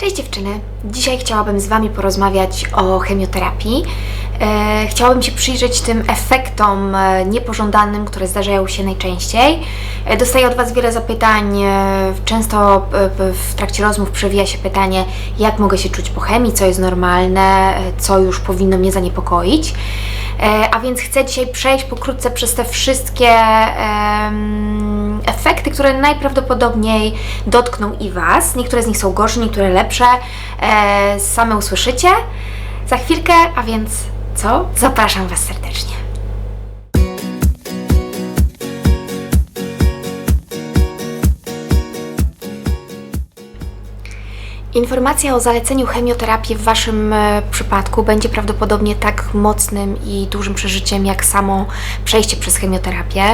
Cześć dziewczyny! Dzisiaj chciałabym z Wami porozmawiać o chemioterapii. E, chciałabym się przyjrzeć tym efektom e, niepożądanym, które zdarzają się najczęściej. E, dostaję od Was wiele zapytań. Często w trakcie rozmów przewija się pytanie, jak mogę się czuć po chemii, co jest normalne, co już powinno mnie zaniepokoić. A więc chcę dzisiaj przejść pokrótce przez te wszystkie efekty, które najprawdopodobniej dotkną i Was. Niektóre z nich są gorsze, niektóre lepsze. Same usłyszycie za chwilkę, a więc co? Zapraszam Was serdecznie. Informacja o zaleceniu chemioterapii w Waszym e, przypadku będzie prawdopodobnie tak mocnym i dużym przeżyciem, jak samo przejście przez chemioterapię.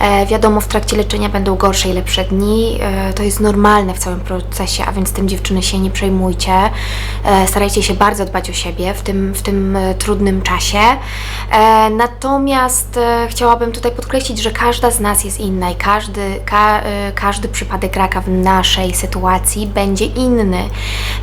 E, wiadomo, w trakcie leczenia będą gorsze i lepsze dni. E, to jest normalne w całym procesie, a więc tym dziewczyny się nie przejmujcie. E, starajcie się bardzo dbać o siebie w tym, w tym e, trudnym czasie. E, natomiast e, chciałabym tutaj podkreślić, że każda z nas jest inna i każdy, ka, e, każdy przypadek raka w naszej sytuacji będzie inny.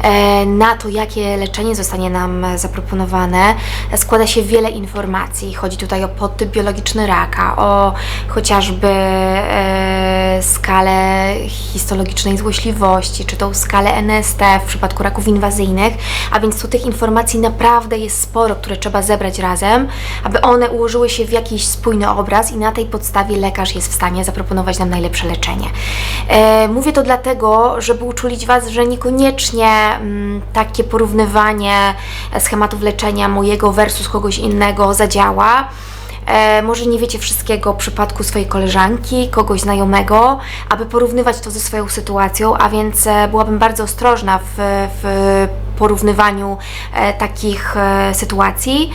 E, Na to, jakie leczenie zostanie nam e, zaproponowane, składa się wiele informacji. Chodzi tutaj o podtyp biologiczny raka, o chociażby e, skalę histologicznej złośliwości, czy tą skalę NST w przypadku raków inwazyjnych, a więc tu tych informacji naprawdę jest sporo, które trzeba zebrać razem, aby one ułożyły się w jakiś spójny obraz i na tej podstawie lekarz jest w stanie zaproponować nam najlepsze leczenie. Mówię to dlatego, żeby uczulić Was, że niekoniecznie mm, takie porównywanie schematów leczenia mojego versus kogoś innego zadziała. E, może nie wiecie wszystkiego w przypadku swojej koleżanki, kogoś znajomego, aby porównywać to ze swoją sytuacją, a więc e, byłabym bardzo ostrożna w, w porównywaniu e, takich e, sytuacji.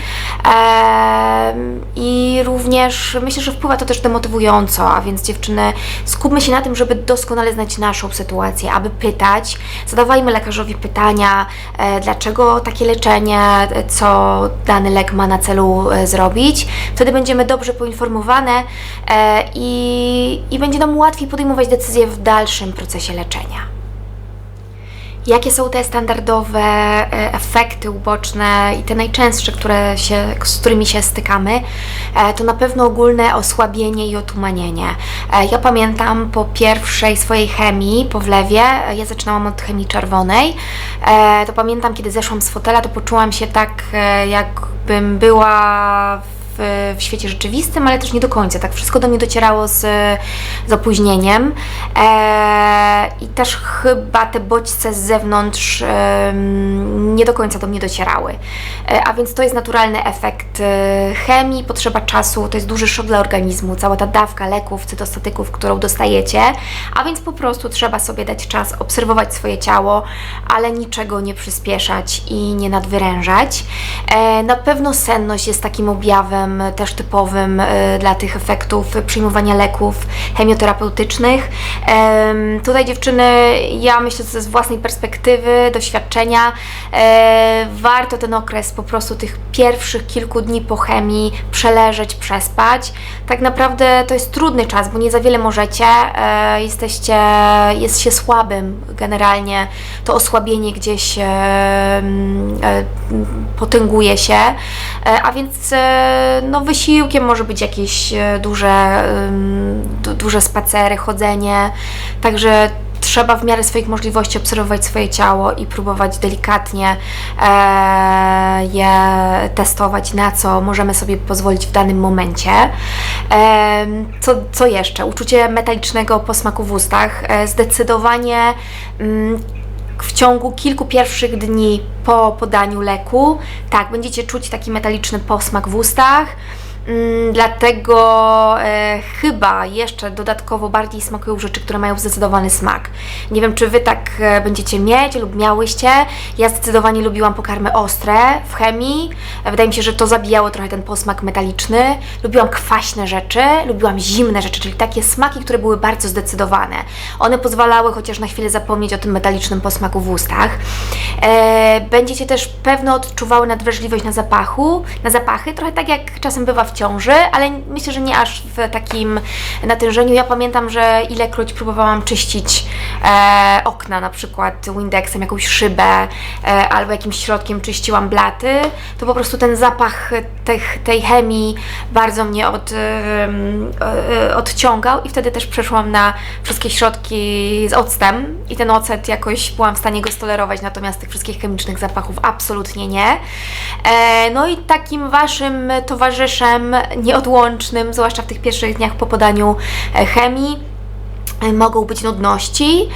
E, I również myślę, że wpływa to też demotywująco, a więc dziewczyny, skupmy się na tym, żeby doskonale znać naszą sytuację, aby pytać, zadawajmy lekarzowi pytania, e, dlaczego takie leczenie, co dany lek ma na celu e, zrobić. Wtedy będziemy dobrze poinformowane e, i, i będzie nam łatwiej podejmować decyzje w dalszym procesie leczenia. Jakie są te standardowe e, efekty uboczne i te najczęstsze, które się, z którymi się stykamy? E, To na pewno ogólne osłabienie i otumanienie. Ja pamiętam po pierwszej swojej chemii po wlewie, ja zaczynałam od chemii czerwonej, to pamiętam, kiedy zeszłam z fotela, to poczułam się tak, jakbym była w w świecie rzeczywistym, ale też nie do końca. Tak wszystko do mnie docierało z, z opóźnieniem. E, I też chyba te bodźce z zewnątrz em, nie do końca do mnie docierały. E, a więc to jest naturalny efekt e, chemii, potrzeba czasu, to jest duży szok dla organizmu, cała ta dawka leków, cytostatyków, którą dostajecie, a więc po prostu trzeba sobie dać czas obserwować swoje ciało, ale niczego nie przyspieszać i nie nadwyrężać. E, na pewno senność jest takim objawem też typowym e, dla tych efektów przyjmowania leków chemioterapeutycznych. Em, Tutaj dziewczyny, ja myślę że z własnej perspektywy, doświadczenia, e, warto ten okres po prostu tych pierwszych kilku dni po chemii przeleżeć, przespać. Tak naprawdę to jest trudny czas, bo nie za wiele możecie, e, jesteście, jest się słabym generalnie, to osłabienie gdzieś potęguje się, a więc no, wysiłkiem może być jakieś e, duże, duże spacery, chodzenie, także trzeba w miarę swoich możliwości obserwować swoje ciało i próbować delikatnie e, je testować, na co możemy sobie pozwolić w danym momencie. Co, co jeszcze? Uczucie metalicznego posmaku w ustach. E, zdecydowanie mm, w ciągu kilku pierwszych dni po podaniu leku, tak, będziecie czuć taki metaliczny posmak w ustach. Mm, Dlatego e, chyba jeszcze dodatkowo bardziej smakują rzeczy, które mają zdecydowany smak. Nie wiem, czy Wy tak e, będziecie mieć lub miałyście. Ja zdecydowanie lubiłam pokarmy ostre w chemii. E, Wydaje mi się, że to zabijało trochę ten posmak metaliczny. Lubiłam kwaśne rzeczy, lubiłam zimne rzeczy, czyli takie smaki, które były bardzo zdecydowane. One pozwalały chociaż na chwilę zapomnieć o tym metalicznym posmaku w ustach. E, będziecie też pewno odczuwały nadwrażliwość na zapachu, na zapachy, trochę tak jak czasem bywa w ciąży, ale myślę, że nie aż w takim natężeniu. Ja pamiętam, że ilekroć próbowałam czyścić e, okna, na przykład Windexem, jakąś szybę e, albo jakimś środkiem czyściłam blaty, to po prostu ten zapach tych, tej chemii bardzo mnie od, e, e, odciągał i wtedy też przeszłam na wszystkie środki z octem i ten ocet jakoś byłam w stanie go stolerować, natomiast tych wszystkich chemicznych zapachów absolutnie nie. E, no i takim Waszym towarzyszem nieodłącznym, zwłaszcza w tych pierwszych dniach po podaniu e, chemii, e, mogą być nudności.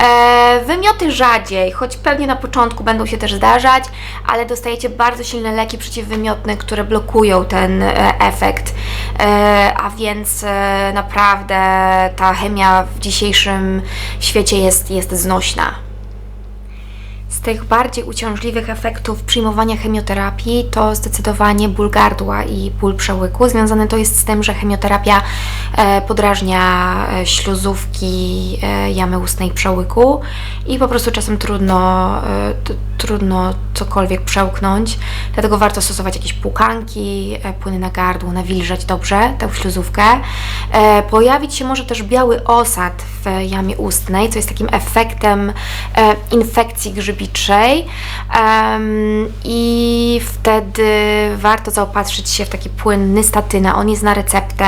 E, wymioty rzadziej, choć pewnie na początku będą się też zdarzać, ale dostajecie bardzo silne leki przeciwwymiotne, które blokują ten efekt. A więc naprawdę ta chemia w dzisiejszym świecie jest, jest znośna. Z tych bardziej uciążliwych efektów przyjmowania chemioterapii to zdecydowanie ból gardła i ból przełyku. Związane to jest z tym, że chemioterapia e, podrażnia e, śluzówki e, jamy ustnej przełyku i po prostu czasem trudno, trudno cokolwiek przełknąć. Dlatego warto stosować jakieś płukanki, e, płyny na gardło, nawilżać dobrze tę śluzówkę. E, Pojawić się może też biały osad w jamie ustnej, co jest takim efektem e, infekcji grzybiczej. I wtedy warto zaopatrzyć się w taki płyn nystatyna. On jest na receptę.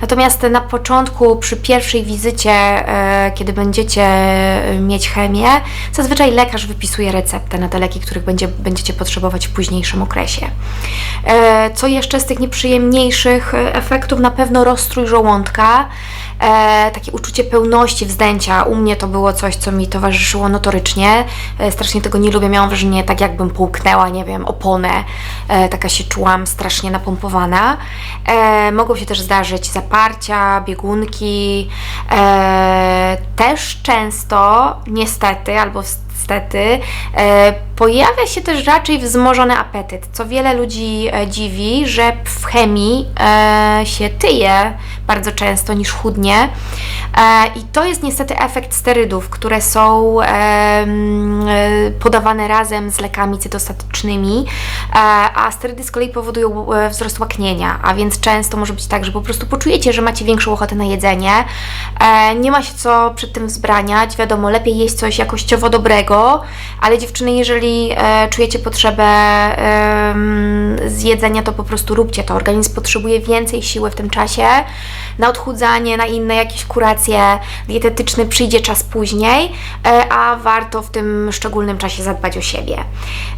Natomiast na początku, przy pierwszej wizycie, kiedy będziecie mieć chemię, zazwyczaj lekarz wypisuje receptę na te leki, których będzie, będziecie potrzebować w późniejszym okresie. E, Co jeszcze z tych nieprzyjemniejszych e, efektów? Na pewno rozstrój żołądka, e, takie uczucie pełności wzdęcia. U mnie to było coś, co mi towarzyszyło notorycznie. Strasznie tego nie lubię. Miałam wrażenie, tak jakbym połknęła, nie wiem, oponę. Taka się czułam strasznie napompowana. Mogą się też zdarzyć zaparcia, biegunki. Też często, niestety, albo niestety, e, pojawia się też raczej wzmożony apetyt, co wiele ludzi e, dziwi, że w chemii e, się tyje bardzo często niż chudnie. I to jest niestety efekt sterydów, które są podawane razem z lekami cytostatycznymi, a sterydy z kolei powodują wzrost łaknienia, a więc często może być tak, że po prostu poczujecie, że macie większą ochotę na jedzenie, nie ma się co przed tym wzbraniać, wiadomo, lepiej jeść coś jakościowo dobrego, ale dziewczyny, jeżeli e, czujecie potrzebę em, zjedzenia, to po prostu róbcie to. Organizm potrzebuje więcej siły w tym czasie. Na odchudzanie, na inne jakieś kuracje dietetyczne przyjdzie czas później, e, a warto w tym szczególnym czasie zadbać o siebie.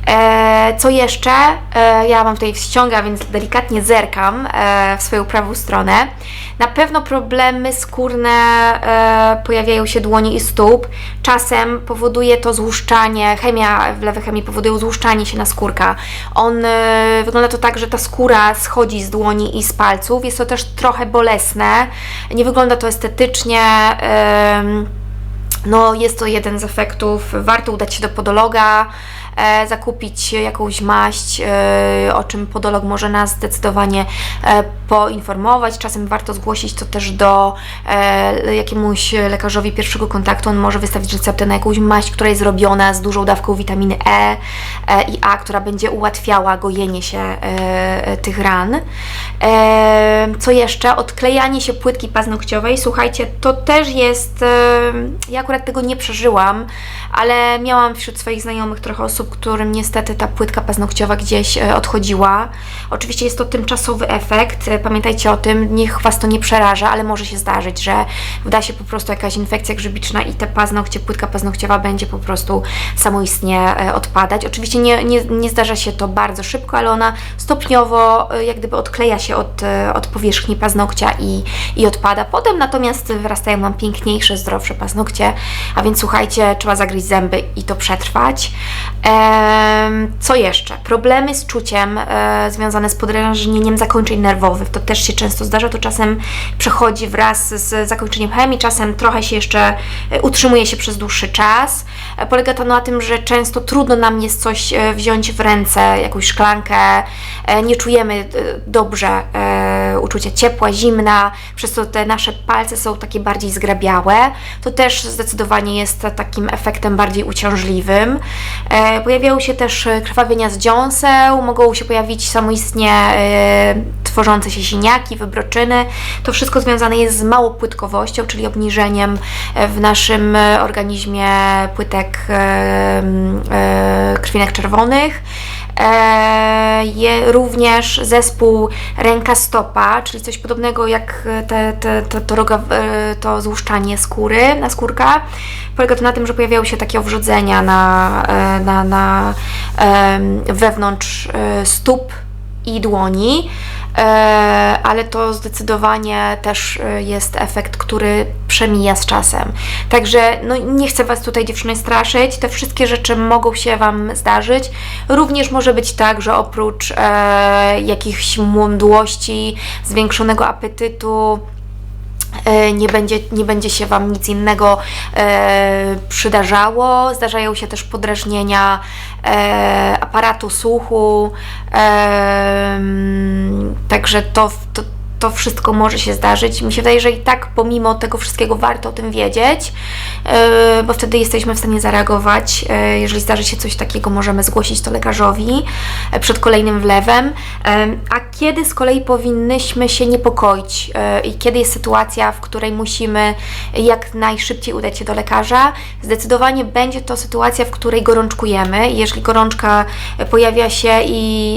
E, co jeszcze? E, ja mam tutaj ściąga, więc delikatnie zerkam w swoją prawą stronę. Na pewno problemy skórne pojawiają się dłoni i stóp. Czasem powoduje to złuszczanie, chemia w lewej chemii powoduje złuszczanie się na skórka. On wygląda to tak, że ta skóra schodzi z dłoni i z palców. Jest to też trochę bolesne. Nie wygląda to estetycznie. no, jest to jeden z efektów. Warto udać się do podologa, zakupić jakąś maść, e, o czym podolog może nas zdecydowanie e, poinformować. Czasem warto zgłosić to też do e, jakiemuś lekarzowi pierwszego kontaktu. On może wystawić receptę na jakąś maść, która jest zrobiona z dużą dawką witaminy E e i A, która będzie ułatwiała gojenie się e, e, tych ran. E, co jeszcze? Odklejanie się płytki paznokciowej. Słuchajcie, to też jest. E, ja akurat tego nie przeżyłam, ale miałam wśród swoich znajomych trochę osób, którym niestety ta płytka paznokciowa gdzieś e, odchodziła. Oczywiście jest to tymczasowy efekt. E, Pamiętajcie o tym, niech Was to nie przeraża, ale może się zdarzyć, że wda się po prostu jakaś infekcja grzybiczna i te paznokcie, płytka paznokciowa będzie po prostu samoistnie e, odpadać. Oczywiście nie, nie, nie zdarza się to bardzo szybko, ale ona stopniowo e, jak gdyby odkleja się od, e, od powierzchni paznokcia i, i odpada. Potem natomiast wyrastają nam piękniejsze, zdrowsze paznokcie, a więc słuchajcie, trzeba zagryźć zęby i to przetrwać. Em, co jeszcze? Problemy z czuciem e, związane z podrażnieniem zakończeń nerwowych. To też się często zdarza, to czasem przechodzi wraz z zakończeniem chemii, czasem trochę się jeszcze e, utrzymuje się przez dłuższy czas. E, Polega to na tym, że często trudno nam jest coś wziąć w ręce, jakąś szklankę, nie czujemy dobrze uczucia ciepła, zimna, przez to te nasze palce są takie bardziej zgrabiałe. To też zdecydowanie jest takim efektem bardziej uciążliwym. Pojawiają się też e, krwawienia z dziąseł, mogą się pojawić samoistnie e, tworzące się siniaki, wybroczyny. To wszystko związane jest z małopłytkowością, czyli obniżeniem e, w naszym organizmie płytek krwinek czerwonych. Je również zespół ręka-stopa, czyli coś podobnego jak te, te, to, to, roga, to złuszczanie skóry, na skórka. Polega to na tym, że pojawiają się takie owrzodzenia na, e, na, na wewnątrz e, stóp i dłoni, e, ale to zdecydowanie też e, jest efekt, który przemija z czasem. Także no, nie chcę Was tutaj dziewczyny straszyć, te wszystkie rzeczy mogą się Wam zdarzyć. Również może być tak, że oprócz jakichś młodłości, zwiększonego apetytu, nie będzie, nie będzie się Wam nic innego e, przydarzało. Zdarzają się też podrażnienia e, aparatu słuchu, e, także to, to, to wszystko może się zdarzyć. Mi się wydaje, że i tak pomimo tego wszystkiego warto o tym wiedzieć, e, bo wtedy jesteśmy w stanie zareagować. E, Jeżeli zdarzy się coś takiego, możemy zgłosić to lekarzowi e, przed kolejnym wlewem. A kiedy z kolei powinnyśmy się niepokoić i kiedy jest sytuacja, w której musimy jak najszybciej udać się do lekarza, zdecydowanie będzie to sytuacja, w której gorączkujemy. Jeżeli gorączka pojawia się i,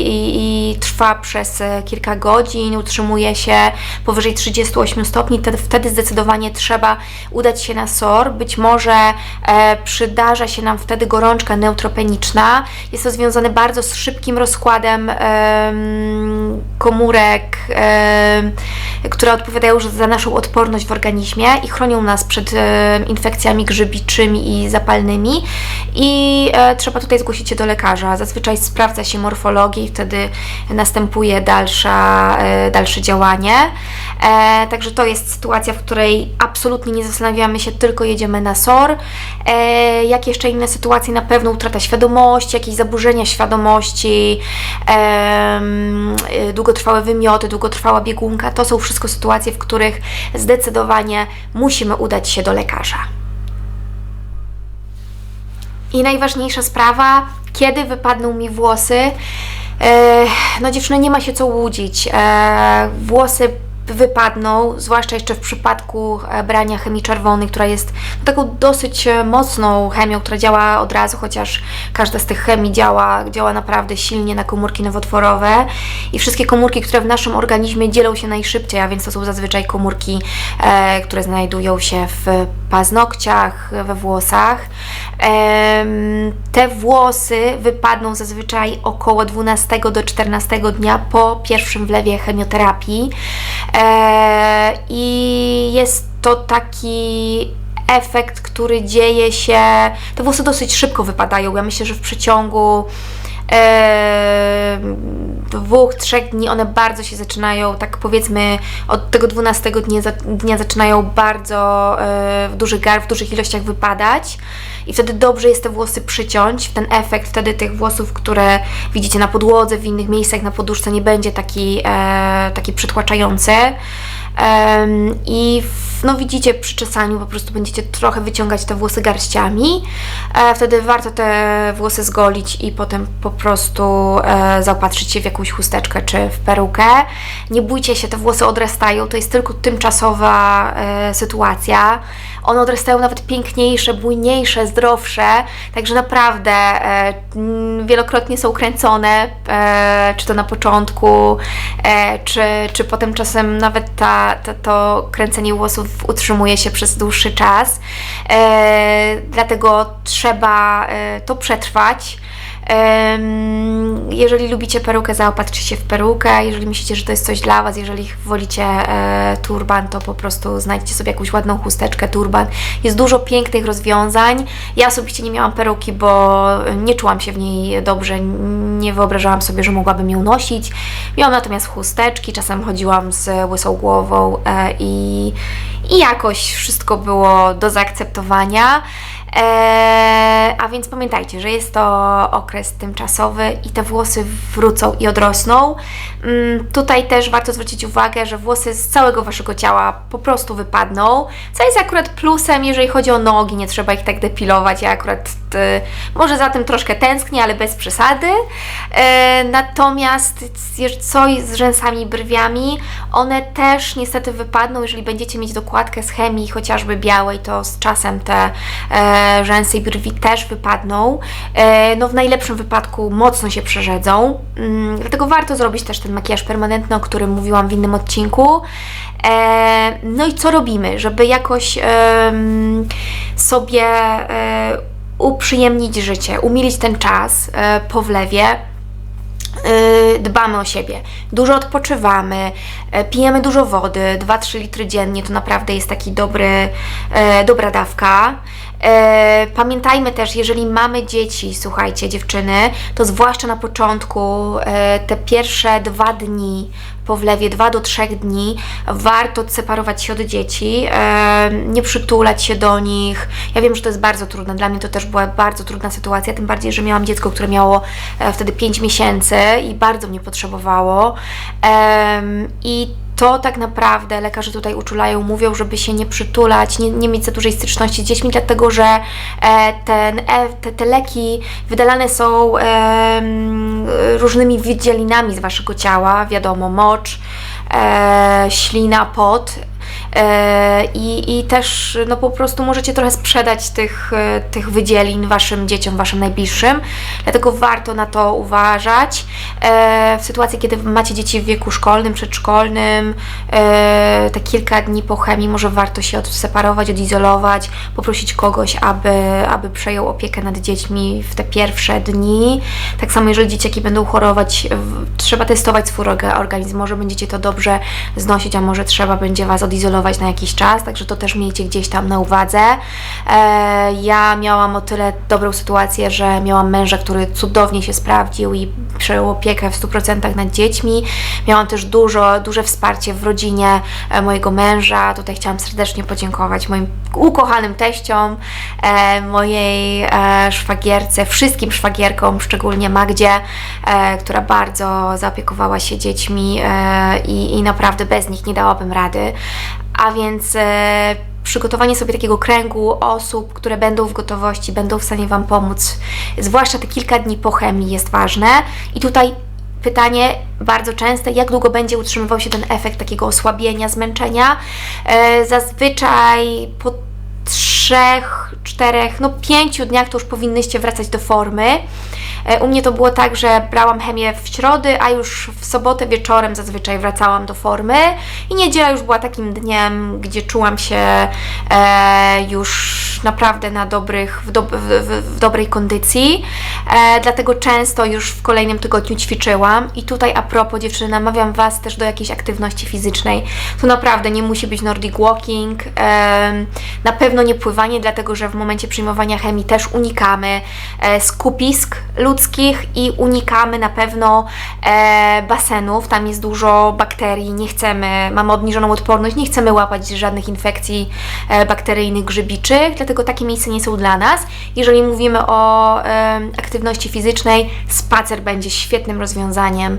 i, i trwa przez kilka godzin, utrzymuje się powyżej 38 stopni, wtedy, zdecydowanie trzeba udać się na SOR. Być może e, przydarza się nam wtedy gorączka neutropeniczna. Jest to związane bardzo z szybkim rozkładem em, komórek, em, które odpowiadają za naszą odporność w organizmie i chronią nas przed em, infekcjami grzybiczymi i zapalnymi. I e, trzeba tutaj zgłosić się do lekarza. Zazwyczaj sprawdza się morfologię i wtedy następuje dalsza, e, dalsze działanie. E, także to jest sytuacja, w której absolutnie nie zastanawiamy się, tylko jedziemy na SOR. E, jak jeszcze inne sytuacje, na pewno utrata świadomości, jakieś zaburzenia świadomości, e, długotrwałe wymioty, długotrwała biegunka, to są wszystko sytuacje, w których zdecydowanie musimy udać się do lekarza. I najważniejsza sprawa, kiedy wypadną mi włosy. E, no dziewczyny, nie ma się co łudzić. E, włosy wypadną, zwłaszcza jeszcze w przypadku e, brania chemii czerwonej, która jest taką dosyć e, mocną chemią, która działa od razu, chociaż każda z tych chemii działa, działa naprawdę silnie na komórki nowotworowe i wszystkie komórki, które w naszym organizmie dzielą się najszybciej, a więc to są zazwyczaj komórki, e, które znajdują się w paznokciach, we włosach. Em, te włosy wypadną zazwyczaj około 12 do 14 dnia po pierwszym wlewie chemioterapii. E, I jest to taki efekt, który dzieje się. Te włosy dosyć szybko wypadają. Ja myślę, że w przeciągu dwóch, trzech dni one bardzo się zaczynają, tak powiedzmy od tego 12 dnia, dnia zaczynają bardzo e, w dużych gar, w dużych ilościach wypadać i wtedy dobrze jest te włosy przyciąć. Ten efekt wtedy tych włosów, które widzicie na podłodze, w innych miejscach na poduszce nie będzie taki, e, taki przytłaczający. I no widzicie przy czesaniu po prostu będziecie trochę wyciągać te włosy garściami. E, wtedy warto te włosy zgolić i potem po prostu e, zaopatrzyć się w jakąś chusteczkę czy w perukę. Nie bójcie się, te włosy odrastają, to jest tylko tymczasowa e, sytuacja. One odrastają nawet piękniejsze, bujniejsze, zdrowsze, także naprawdę e, wielokrotnie są kręcone, e, czy to na początku, e, czy, czy potem czasem nawet ta, ta, to kręcenie włosów utrzymuje się przez dłuższy czas. E, dlatego trzeba e, to przetrwać. Jeżeli lubicie perukę, zaopatrzcie się w perukę. Jeżeli myślicie, że to jest coś dla Was, jeżeli wolicie e, turban, to po prostu znajdźcie sobie jakąś ładną chusteczkę, turban. Jest dużo pięknych rozwiązań. Ja osobiście nie miałam peruki, bo nie czułam się w niej dobrze. Nie wyobrażałam sobie, że mogłabym ją nosić. Miałam natomiast chusteczki, czasem chodziłam z łysą głową e, i, i jakoś wszystko było do zaakceptowania. Eee, a więc pamiętajcie, że jest to okres tymczasowy i te włosy wrócą i odrosną. Mm, tutaj też warto zwrócić uwagę, że włosy z całego Waszego ciała po prostu wypadną, co jest akurat plusem, jeżeli chodzi o nogi, nie trzeba ich tak depilować. Ja akurat y, może za tym troszkę tęsknię, ale bez przesady. E, natomiast co z rzęsami i brwiami, one też niestety wypadną, jeżeli będziecie mieć dokładkę z chemii, chociażby białej, to z czasem te e, rzęsy i brwi też wypadną. E, no w najlepszym wypadku mocno się przerzedzą, mm, dlatego warto zrobić też ten makijaż permanentny, o którym mówiłam w innym odcinku. E, no i co robimy, żeby jakoś sobie e, uprzyjemnić życie, umilić ten czas po wlewie, dbamy o siebie. Dużo odpoczywamy, pijemy dużo wody, 2-3 litry dziennie to naprawdę jest taki dobry, dobra dawka. E, pamiętajmy też, jeżeli mamy dzieci, słuchajcie, dziewczyny, to zwłaszcza na początku, e, te pierwsze dwa dni po wlewie, dwa do trzech dni, warto odseparować się od dzieci, e, nie przytulać się do nich. Ja wiem, że to jest bardzo trudne, dla mnie to też była bardzo trudna sytuacja, tym bardziej, że miałam dziecko, które miało wtedy 5 miesięcy i bardzo mnie potrzebowało. I to tak naprawdę lekarze tutaj uczulają, mówią, żeby się nie przytulać, nie, nie mieć za dużej styczności z dziećmi, dlatego że e, ten, e, te, te leki wydalane są e, różnymi wydzielinami z waszego ciała, wiadomo, mocz, e, ślina, pot I, I też no po prostu możecie trochę sprzedać tych, e, tych wydzielin Waszym dzieciom, Waszym najbliższym, dlatego warto na to uważać. E, w sytuacji, kiedy macie dzieci w wieku szkolnym, przedszkolnym, te kilka dni po chemii może warto się odseparować, odizolować, poprosić kogoś, aby, aby przejął opiekę nad dziećmi w te pierwsze dni. Tak samo, jeżeli dzieciaki będą chorować, trzeba testować swój organizm, może będziecie to dobrze znosić, a może trzeba będzie Was odizolować na jakiś czas, także to też miejcie gdzieś tam na uwadze. E, ja miałam o tyle dobrą sytuację, że miałam męża, który cudownie się sprawdził i przejął opiekę w 100% nad dziećmi. Miałam też dużo, duże wsparcie w rodzinie e, mojego męża. Tutaj chciałam serdecznie podziękować moim ukochanym teściom, e, mojej szwagierce, wszystkim szwagierkom, szczególnie Magdzie, która bardzo zaopiekowała się dziećmi i, i naprawdę bez nich nie dałabym rady a więc e, przygotowanie sobie takiego kręgu osób, które będą w gotowości, będą w stanie Wam pomóc, zwłaszcza te kilka dni po chemii jest ważne. I tutaj pytanie bardzo częste, jak długo będzie utrzymywał się ten efekt takiego osłabienia, zmęczenia. E, zazwyczaj po trzech, czterech, no pięciu dniach to już powinnyście wracać do formy. E, u mnie to było tak, że brałam chemię w środę, a już w sobotę wieczorem zazwyczaj wracałam do formy i niedziela już była takim dniem, gdzie czułam się e, już naprawdę na dobrych, w, do, w, w, dobrej kondycji, e, dlatego często już w kolejnym tygodniu ćwiczyłam i tutaj a propos dziewczyny, namawiam Was też do jakiejś aktywności fizycznej. To naprawdę nie musi być Nordic Walking, e, na pewno nie pływanie, dlatego że w momencie przyjmowania chemii też unikamy e, skupisk ludzkich i unikamy na pewno e, basenów, tam jest dużo bakterii, nie chcemy, mamy obniżoną odporność, nie chcemy łapać żadnych infekcji e, bakteryjnych, grzybiczych, dlatego takie miejsca nie są dla nas. Jeżeli mówimy o aktywności fizycznej, spacer będzie świetnym rozwiązaniem.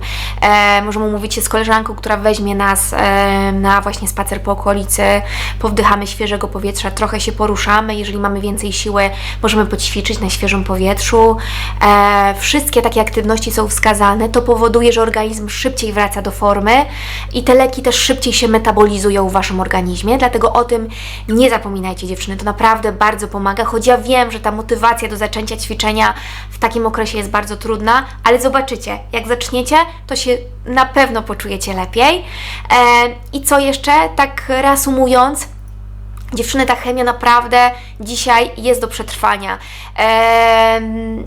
Możemy umówić się z koleżanką, która weźmie nas na właśnie spacer po okolicy, powdychamy świeżego powietrza, trochę się poruszamy. Jeżeli mamy więcej siły, możemy poćwiczyć na świeżym powietrzu. E, wszystkie takie aktywności są wskazane. To powoduje, że organizm szybciej wraca do formy i te leki też szybciej się metabolizują w Waszym organizmie. Dlatego o tym nie zapominajcie, dziewczyny. To naprawdę bardzo pomaga, choć ja wiem, że ta motywacja do zaczęcia ćwiczenia w takim okresie jest bardzo trudna, ale zobaczycie, jak zaczniecie, to się na pewno poczujecie lepiej. E, I co jeszcze, tak reasumując, Dziewczyny, ta chemia naprawdę dzisiaj jest do przetrwania.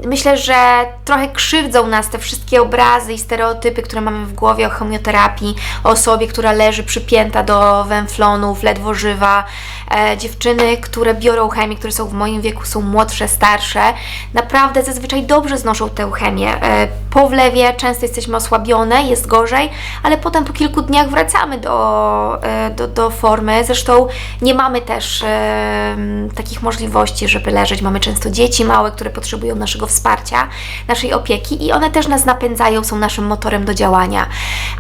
Myślę, że trochę krzywdzą nas te wszystkie obrazy i stereotypy, które mamy w głowie o chemioterapii, o osobie, która leży przypięta do węflonów, ledwo żywa. E, dziewczyny, które biorą chemię, które są w moim wieku, są młodsze, starsze, naprawdę zazwyczaj dobrze znoszą tę chemię. E, po wlewie często jesteśmy osłabione, jest gorzej, ale potem po kilku dniach wracamy do, e, do, do formy. Zresztą nie mamy też takich możliwości, żeby leżeć. Mamy często dzieci małe, które potrzebują naszego wsparcia, naszej opieki i one też nas napędzają, są naszym motorem do działania.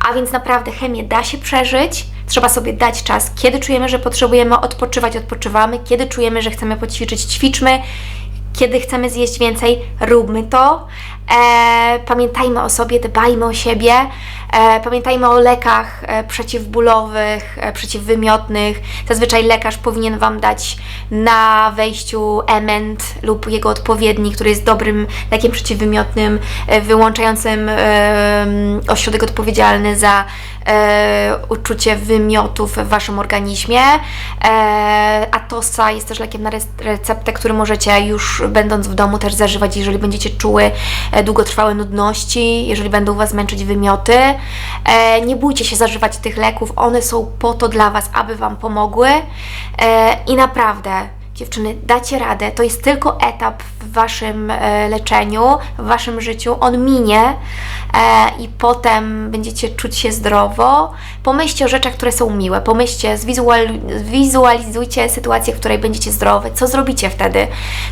A więc naprawdę chemię da się przeżyć. Trzeba sobie dać czas, kiedy czujemy, że potrzebujemy odpoczywać, odpoczywamy, kiedy czujemy, że chcemy poćwiczyć, ćwiczmy, kiedy chcemy zjeść więcej, róbmy to. E, pamiętajmy o sobie, dbajmy o siebie. E, pamiętajmy o lekach e, przeciwbólowych, e, przeciwwymiotnych. Zazwyczaj lekarz powinien Wam dać na wejściu Ement lub jego odpowiedni, który jest dobrym lekiem przeciwwymiotnym, e, wyłączającym e, ośrodek odpowiedzialny za e, uczucie wymiotów w Waszym organizmie. E, Atosa jest też lekiem na re- receptę, który możecie już będąc w domu też zażywać, jeżeli będziecie czuły e, długotrwałe nudności, jeżeli będą Was męczyć wymioty. E, nie bójcie się zażywać tych leków, one są po to dla Was, aby Wam pomogły e, i naprawdę Dziewczyny, dacie radę. To jest tylko etap w waszym e, leczeniu, w waszym życiu. On minie e, i potem będziecie czuć się zdrowo. Pomyślcie o rzeczach, które są miłe. Pomyślcie, zwizual- zwizualizujcie sytuację, w której będziecie zdrowe. Co zrobicie wtedy?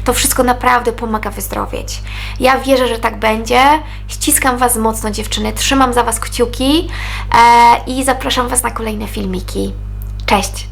To wszystko naprawdę pomaga wyzdrowieć. Ja wierzę, że tak będzie. Ściskam Was mocno, dziewczyny. Trzymam za Was kciuki e, i zapraszam Was na kolejne filmiki. Cześć!